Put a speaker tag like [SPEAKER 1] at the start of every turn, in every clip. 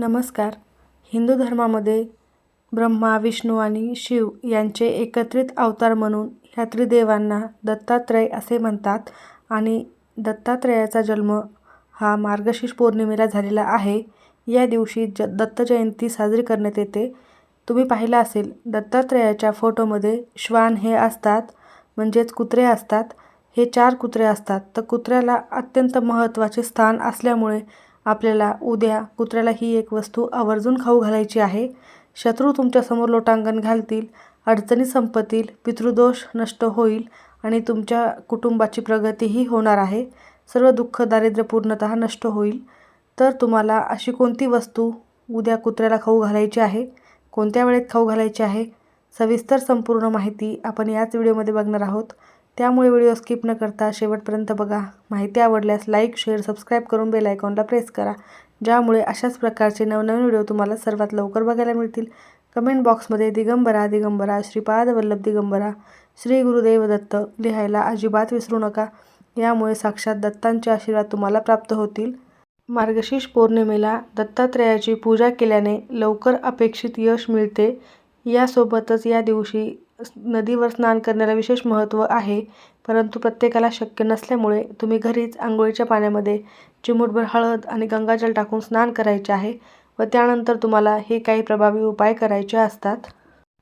[SPEAKER 1] नमस्कार. हिंदू धर्मामध्ये ब्रह्मा विष्णू आणि शिव यांचे एकत्रित अवतार म्हणून ह्या त्रिदेवांना दत्तात्रय असे म्हणतात आणि दत्तात्रयाचा जन्म हा मार्गशीर्ष पौर्णिमेला झालेला आहे. या दिवशी ज दत्त जयंती साजरी करण्यात येते. तुम्ही पाहिलं असेल दत्तात्रयाच्या फोटोमध्ये श्वान हे असतात म्हणजेच कुत्रे असतात. हे चार कुत्रे असतात. तर कुत्र्याला अत्यंत महत्त्वाचे स्थान असल्यामुळे आपल्याला उद्या कुत्र्याला ही एक वस्तू आवर्जून खाऊ घालायची आहे. शत्रू तुमच्यासमोर लोटांगण घालतील अडचणी संपतील पितृदोष नष्ट होईल आणि तुमच्या कुटुंबाची प्रगतीही होणार आहे. सर्व दुःख दारिद्र्य पूर्णतः नष्ट होईल. तर तुम्हाला अशी कोणती वस्तू उद्या कुत्र्याला खाऊ घालायची आहे? कोणत्या वेळेत खाऊ घालायची आहे? सविस्तर संपूर्ण माहिती आपण याच व्हिडिओमध्ये बघणार आहोत. त्यामुळे व्हिडिओ स्किप न करता शेवटपर्यंत बघा. माहिती आवडल्यास लाईक शेअर सबस्क्राईब करून बेल आयकॉनला प्रेस करा. ज्यामुळे अशाच प्रकारचे नवनवीन व्हिडिओ तुम्हाला सर्वात लवकर बघायला मिळतील. कमेंट बॉक्समध्ये दिगंबरा दिगंबरा श्रीपाद वल्लभ दिगंबरा श्री गुरुदेव दत्त लिहायला अजिबात विसरू नका. यामुळे साक्षात दत्तांचे आशीर्वाद तुम्हाला प्राप्त होतील. मार्गशीर्ष पौर्णिमेला दत्तात्रयाची पूजा केल्याने लवकर अपेक्षित यश मिळते. यासोबतच या दिवशी नदीवर स्नान करण्याला विशेष महत्त्व आहे. परंतु प्रत्येकाला शक्य नसल्यामुळे तुम्ही घरीच आंघोळीच्या पाण्यामध्ये चिमूटभर हळद आणि गंगाजल टाकून स्नान करायचे आहे व त्यानंतर तुम्हाला हे काही प्रभावी उपाय करायचे असतात.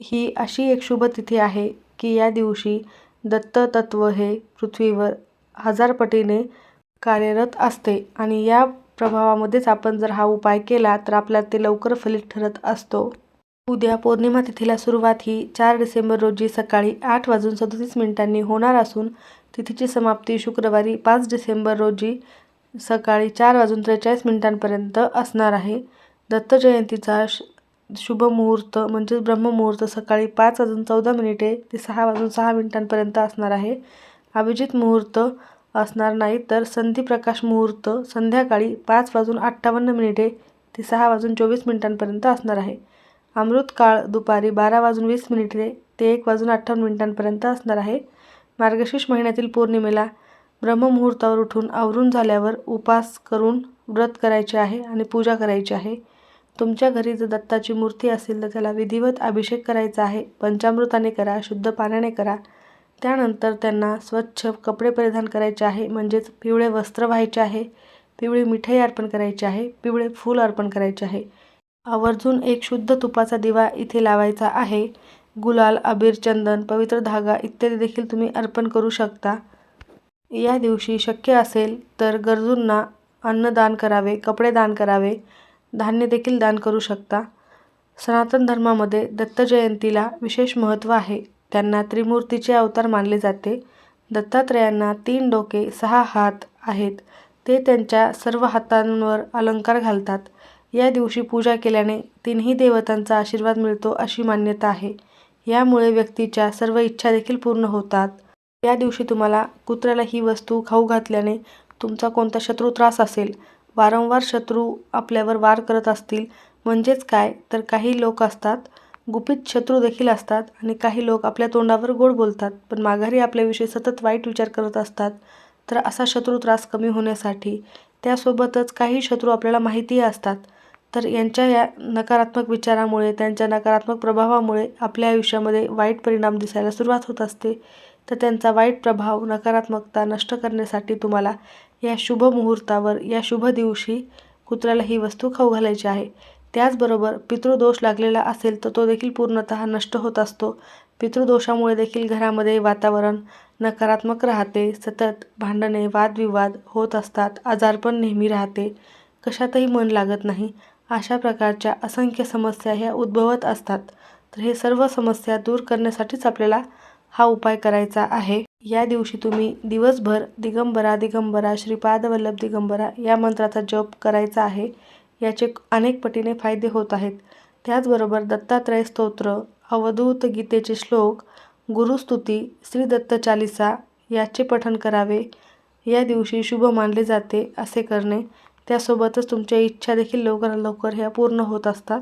[SPEAKER 1] ही अशी एक शुभ तिथी आहे की या दिवशी दत्त तत्व हे पृथ्वीवर हजारपटीने कार्यरत असते आणि या प्रभावामध्येच आपण जर हा उपाय केला तर आपल्याला ते लवकर फलित ठरत असतो. उद्या पौर्णिमा तिथीला सुरुवात ही चार डिसेंबर रोजी सकाळी आठ वाजून सदतीस मिनिटांनी होणार असून तिथीची समाप्ती शुक्रवारी पाच डिसेंबर रोजी सकाळी चार वाजून त्रेचाळीस मिनिटांपर्यंत असणार आहे. दत्त जयंतीचा श शुभ मुहूर्त म्हणजेच ब्रह्ममुहूर्त सकाळी पाच वाजून चौदा मिनिटे ते सहा वाजून सहा मिनिटांपर्यंत असणार आहे. अभिजित मुहूर्त असणार नाही तर संधिप्रकाश मुहूर्त संध्याकाळी पाच वाजून अठ्ठावन्न मिनिटे ते सहा वाजून चोवीस मिनिटांपर्यंत असणार आहे. अमृत काळ दुपारी बारा वाजून वीस मिनिटे ते एक वाजून अठ्ठावन्न मिनिटांपर्यंत असणार आहे. मार्गशीर्ष महिन्यातील पौर्णिमेला ब्रह्ममुहूर्तावर उठून आवरून झाल्यावर उपास करून व्रत करायचे आहे आणि पूजा करायची आहे. तुमच्या घरी जर दत्ताची मूर्ती असेल तर त्याला विधिवत अभिषेक करायचा आहे. पंचामृताने करा शुद्ध पाण्याने करा. त्यानंतर त्यांना स्वच्छ कपडे परिधान करायचे आहे म्हणजेच पिवळे वस्त्र व्हायचे आहे पिवळी मिठाई अर्पण करायची आहे पिवळे फूल अर्पण करायचे आहे. आवर्जून एक शुद्ध तुपाचा दिवा इथे लावायचा आहे. गुलाल अबीर चंदन पवित्र धागा इत्यादी देखील तुम्ही अर्पण करू शकता. या दिवशी शक्य असेल तर गरजूंना अन्नदान करावे कपडे दान करावे धान्य देखील दान करू शकता. सनातन धर्मामध्ये दत्त जयंतीला विशेष महत्त्व आहे. त्यांना त्रिमूर्तीचे अवतार मानले जाते. दत्तात्रयांना तीन डोके सहा हात आहेत. ते त्यांच्या सर्व हातांवर अलंकार घालतात. या दिवशी पूजा केल्याने तिन्ही देवतांचा आशीर्वाद मिळतो अशी मान्यता आहे. यामुळे व्यक्तीच्या सर्व इच्छा देखील पूर्ण होतात. या दिवशी तुम्हाला कुत्र्याला ही वस्तू खाऊ घातल्याने तुमचा कोणता शत्रू त्रास असेल वारंवार शत्रू आपल्यावर वार करत असतील म्हणजेच काय? तर काही लोक असतात गुपित शत्रू देखील असतात आणि काही लोक आपल्या तोंडावर गोड बोलतात पण माघारी आपल्याविषयी सतत वाईट विचार करत असतात. तर असा शत्रू त्रास कमी होण्यासाठी त्यासोबतच काही शत्रू आपल्याला माहितीही असतात. तर यांच्या या नकारात्मक विचारामुळे त्यांच्या नकारात्मक प्रभावामुळे आपल्या आयुष्यामध्ये वाईट परिणाम दिसायला सुरुवात होत असते. तर त्यांचा वाईट प्रभाव नकारात्मकता नष्ट करण्यासाठी तुम्हाला या शुभ मुहूर्तावर या शुभ दिवशी कुत्र्याला ही वस्तू खाऊ घालायची आहे. त्याचबरोबर पितृदोष लागलेला असेल तर तो देखील पूर्णतः नष्ट होत असतो. पितृदोषामुळे देखील घरामध्ये वातावरण नकारात्मक राहते. सतत भांडणे वादविवाद होत असतात. आजारपण नेहमी राहते. कशातही मन लागत नाही. अशा प्रकारच्या असंख्य समस्या ह्या उद्भवत असतात. तर हे सर्व समस्या दूर करण्यासाठीच आपल्याला हा उपाय करायचा आहे. या दिवशी तुम्ही दिवसभर दिगंबरा दिगंबरा श्रीपाद वल्लभ दिगंबरा या मंत्राचा जप करायचा आहे. याचे अनेक पटीने फायदे होत आहेत. त्याचबरोबर दत्तात्रय स्तोत्र अवधूत गीतेचे श्लोक गुरुस्तुती श्री दत्त चालिसा याचे पठण करावे. या दिवशी शुभ मानले जाते असे करणे. त्यासोबतच तुमच्या इच्छा देखील लवकरात लवकर ह्या पूर्ण होत असतात.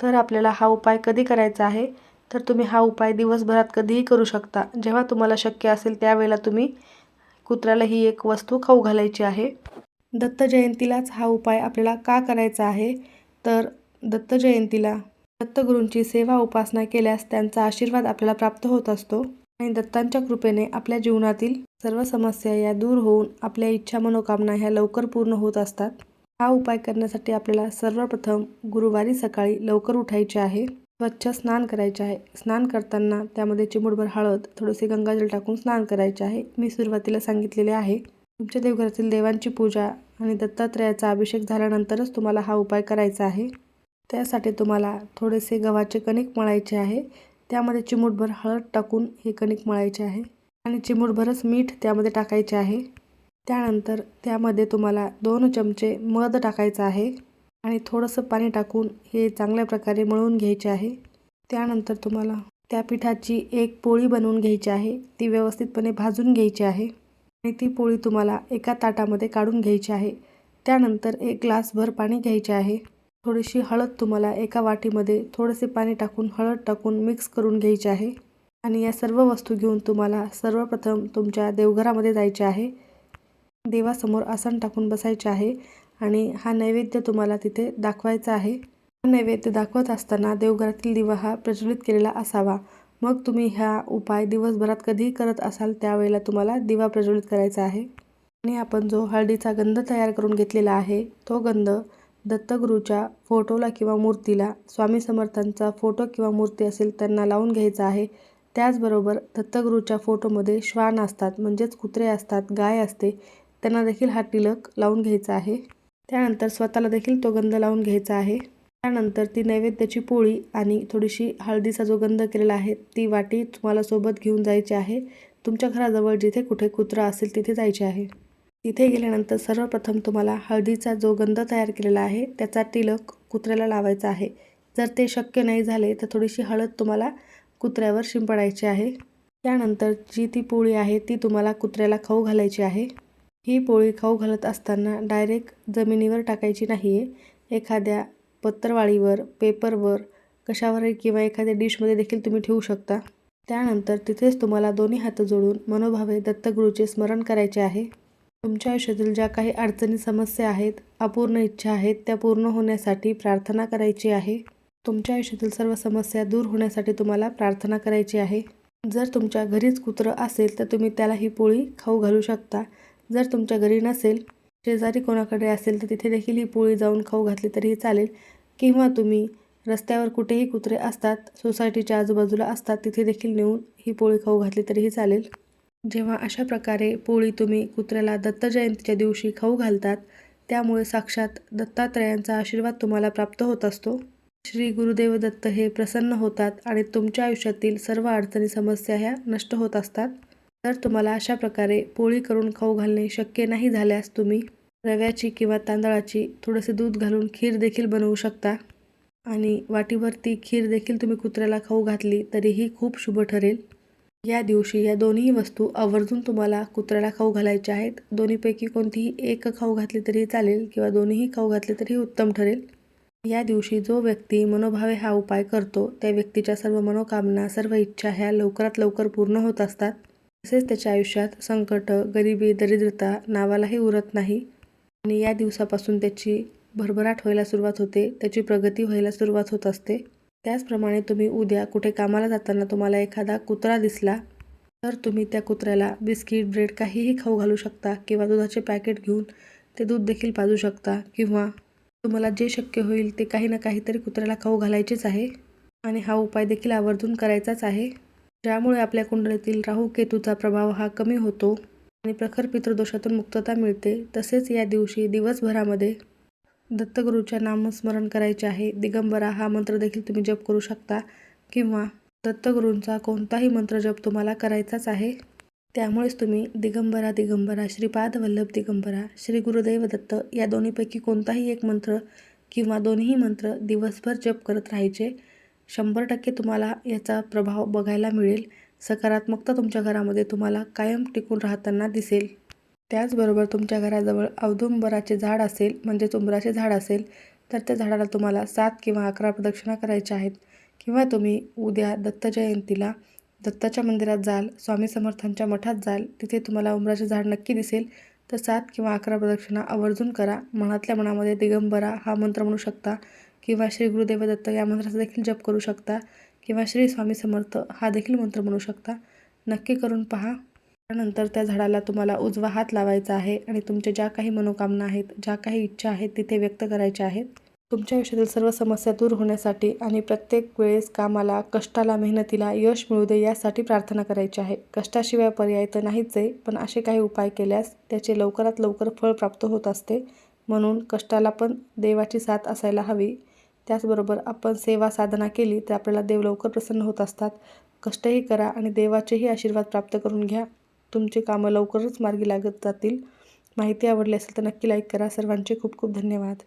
[SPEAKER 1] तर आपल्याला हा उपाय कधी करायचा आहे? तर तुम्ही हा उपाय दिवसभरात कधीही करू शकता. जेव्हा तुम्हाला शक्य असेल त्यावेळेला तुम्ही कुत्र्याला ही एक वस्तू खाऊ घालायची आहे. दत्त जयंतीलाच हा उपाय आपल्याला का करायचा आहे? तर दत्त जयंतीला दत्तगुरूंची सेवा उपासना केल्यास त्यांचा आशीर्वाद आपल्याला प्राप्त होत असतो. आणि दत्तांच्या कृपेने आपल्या जीवनातील सर्व समस्या या दूर होऊन आपल्या इच्छा मनोकामना ह्या लवकर पूर्ण होत असतात. हा उपाय करण्यासाठी आपल्याला सर्वप्रथम गुरुवारी सकाळी लवकर उठायचे आहे. स्वच्छ स्नान करायचे आहे. स्नान करताना त्यामध्ये चिमूटभर हळद थोडेसे गंगाजल टाकून स्नान करायचे आहे. मी सुरुवातीला सांगितलेले आहे. तुमच्या देवघरातील देवांची पूजा आणि दत्तात्रयाचा अभिषेक झाल्यानंतरच तुम्हाला हा उपाय करायचा आहे. त्यासाठी तुम्हाला थोडेसे गव्हाचे कणिक मळायचे आहे. त्यामध्ये चिमूटभर हळद टाकून हे कणिक मळायचे आहे. आणि चिमूटभरच मीठ त्यामध्ये टाकायचे आहे. त्यानंतर त्यामध्ये तुम्हाला दोन चमचे मध टाकायचं आहे. आणि थोडंसं पाणी टाकून हे चांगल्या प्रकारे मळून घ्यायचे आहे. त्यानंतर तुम्हाला त्या पिठाची एक पोळी बनवून घ्यायची आहे. ती व्यवस्थितपणे भाजून घ्यायची आहे. आणि ती पोळी तुम्हाला एका ताटामध्ये काढून घ्यायची आहे. त्यानंतर एक ग्लासभर पाणी घ्यायचे आहे. थोडीशी हळद तुम्हाला एका वाटीमध्ये थोडेसे पाणी टाकून हळद टाकून मिक्स करून घ्यायचे आहे. आणि या सर्व वस्तू घेऊन तुम्हाला सर्वप्रथम तुमच्या देवघरामध्ये जायचे आहे. देवासमोर आसन टाकून बसायचे आहे आणि हा नैवेद्य तुम्हाला तिथे दाखवायचा आहे. हा नैवेद्य दाखवत असताना देवघरातील दिवा हा प्रज्वलित केलेला असावा. मग तुम्ही हा उपाय दिवसभरात कधीही करत असाल त्यावेळेला तुम्हाला दिवा प्रज्वलित करायचा आहे. आणि आपण जो हळदीचा गंध तयार करून घेतलेला आहे तो गंध दत्तगुरूच्या फोटोला किंवा मूर्तीला स्वामी समर्थांचा फोटो किंवा मूर्ती असेल त्यांना लावून घ्यायचा आहे. त्याचबरोबर दत्तगुरूच्या फोटोमध्ये श्वान असतात म्हणजेच कुत्रे असतात गाय असते. त्यांना देखील हा टिलक लावून घ्यायचा आहे. त्यानंतर स्वतःला देखील तो गंध लावून घ्यायचा आहे. त्यानंतर ती नैवेद्याची पोळी आणि थोडीशी हळदीचा जो गंध केलेला आहे ती वाटी तुम्हाला सोबत घेऊन जायची आहे. तुमच्या घराजवळ जिथे कुठे कुत्रा असेल तिथे जायचे आहे. तिथे गेल्यानंतर सर्वप्रथम तुम्हाला हळदीचा जो गंध तयार केलेला आहे त्याचा टिलक कुत्र्याला लावायचा आहे. जर ते शक्य नाही झाले तर थोडीशी हळद तुम्हाला कुत्र्यावर शिंपडायची आहे. त्यानंतर जी ती पोळी आहे ती तुम्हाला कुत्र्याला खाऊ घालायची आहे. ही पोळी खाऊ घालत असताना डायरेक्ट जमिनीवर टाकायची नाही आहे एखाद्या पत्रवाळीवर पेपरवर कशावरही किंवा एखाद्या डिशमध्ये देखील तुम्ही ठेवू शकता. त्यानंतर तिथेच तुम्हाला दोन्ही हात जोडून मनोभावे दत्तगुरूचे स्मरण करायचे आहे. तुमच्या आयुष्यातील ज्या काही अडचणी समस्या आहेत अपूर्ण इच्छा आहेत त्या पूर्ण होण्यासाठी प्रार्थना करायची आहे. तुमच्या आयुष्यातील सर्व समस्या दूर होण्यासाठी तुम्हाला प्रार्थना करायची आहे. जर तुमच्या घरीच कुत्रं असेल तर तुम्ही त्याला ही पोळी खाऊ घालू शकता. जर तुमच्या घरी नसेल शेजारी कोणाकडे असेल तर तिथे देखील ही पोळी जाऊन खाऊ घातली तरीही चालेल. किंवा तुम्ही रस्त्यावर कुठेही कुत्रे असतात सोसायटीच्या आजूबाजूला असतात तिथे देखील नेऊन ही पोळी खाऊ घातली तरीही चालेल. जेव्हा अशा प्रकारे पोळी तुम्ही कुत्र्याला दत्तजयंतीच्या दिवशी खाऊ घालतात त्यामुळे साक्षात दत्तात्रयांचा आशीर्वाद तुम्हाला प्राप्त होत असतो. श्री गुरुदेव दत्त हे प्रसन्न होतात आणि तुमच्या आयुष्यातील सर्व अडचणी समस्या ह्या नष्ट होत असतात. तर तुम्हाला अशा प्रकारे पोळी करून खाऊ घालणे शक्य नाही झाल्यास तुम्ही रव्याची किंवा तांदळाची थोडेसे दूध घालून खीर देखील बनवू शकता. आणि वाटीवरती खीर देखील तुम्ही कुत्र्याला खाऊ घातली तरीही खूप शुभ ठरेल. या दिवशी या दोन्ही वस्तू आवर्जून तुम्हाला कुत्र्याला खाऊ घालायच्या आहेत. दोन्हीपैकी कोणतीही एक खाऊ घातली तरी चालेल किंवा दोन्हीही खाऊ घातले तरी उत्तम ठरेल. या दिवशी जो व्यक्ती मनोभावे हा उपाय करतो त्या व्यक्तीच्या सर्व मनोकामना सर्व इच्छा ह्या लवकरात लवकर पूर्ण होत असतात. तसेच त्याच्या आयुष्यात संकट गरिबी दरिद्रता नावालाही उरत नाही. आणि या दिवसापासून त्याची भरभराट व्हायला सुरुवात होते त्याची प्रगती व्हायला सुरुवात होत असते. त्याचप्रमाणे तुम्ही उद्या कुठे कामाला जाताना तुम्हाला एखादा कुत्रा दिसला तर तुम्ही त्या कुत्र्याला बिस्किट ब्रेड काहीही खाऊ घालू शकता किंवा दुधाचे पॅकेट घेऊन ते दूध देखील पाजू शकता किंवा तुम्हाला जे शक्य होईल ते काही ना काहीतरी कुत्र्याला खाऊ घालायचेच आहे आणि हा उपाय देखील आवर्जून करायचाच आहे. ज्यामुळे आपल्या कुंडलीतील राहू केतूचा प्रभाव हा कमी होतो आणि प्रखर पितृदोषातून मुक्तता मिळते. तसेच या दिवशी दिवसभरामध्ये दत्तगुरूच्या नामस्मरण करायचे आहे. दिगंबरा हा मंत्र देखील तुम्ही जप करू शकता किंवा दत्तगुरूंचा कोणताही मंत्र जप तुम्हाला करायचाच आहे. त्यामुळेच तुम्ही दिगंबरा दिगंबरा श्रीपाद वल्लभ दिगंबरा श्री गुरुदेव दत्त या दोन्हीपैकी कोणताही एक मंत्र किंवा दोन्ही मंत्र दिवसभर जप करत राहायचे. शंभर टक्के तुम्हाला याचा प्रभाव बघायला मिळेल. सकारात्मकता तुमच्या घरामध्ये तुम्हाला कायम टिकून राहताना दिसेल. त्याचबरोबर तुमच्या घराजवळ औदुंबराचे झाड असेल म्हणजेच उंबराचे झाड असेल तर त्या झाडाला तुम्हाला सात किंवा अकरा प्रदक्षिणा करायच्या आहेत. किंवा तुम्ही उद्या दत्त जयंतीला दत्ताच्या मंदिरात जाल स्वामी समर्थांच्या मठात जाल तिथे तुम्हाला उंबराचे झाड नक्की दिसेल तर सात किंवा अकरा प्रदक्षिणा आवर्जून करा. मनातल्या मनामध्ये दिगंबरा हा मंत्र म्हणू शकता. किंवा श्री गुरुदेव दत्त या मंत्राचा देखील जप करू शकता. किंवा श्री स्वामी समर्थ हा देखील मंत्र म्हणू शकता. नक्की करून पहा. त्यानंतर त्या झाडाला तुम्हाला उजवा हात लावायचा आहे आणि तुमच्या ज्या काही मनोकामना आहेत ज्या काही इच्छा आहेत तिथे व्यक्त करायच्या आहेत. तुमच्या आयुष्यातील सर्व समस्या दूर होण्यासाठी आणि प्रत्येक वेळेस कामाला कष्टाला मेहनतीला यश मिळू दे यासाठी प्रार्थना करायची आहे. कष्टाशिवाय पर्याय तर नाहीच आहे पण असे काही उपाय केल्यास त्याचे लवकरात लवकर फळ प्राप्त होत असते. म्हणून कष्टाला पण देवाची साथ असायला हवी. त्याचबरोबर आपण सेवा साधना केली तर आपल्याला देव लवकर प्रसन्न होत असतात. कष्टही करा आणि देवाचेही आशीर्वाद प्राप्त करून घ्या. तुमचे कामं लवकरच मार्गी लागत जातील. माहिती आवडली असेल तर नक्की लाईक करा. सर्वांचे खूप खूप धन्यवाद.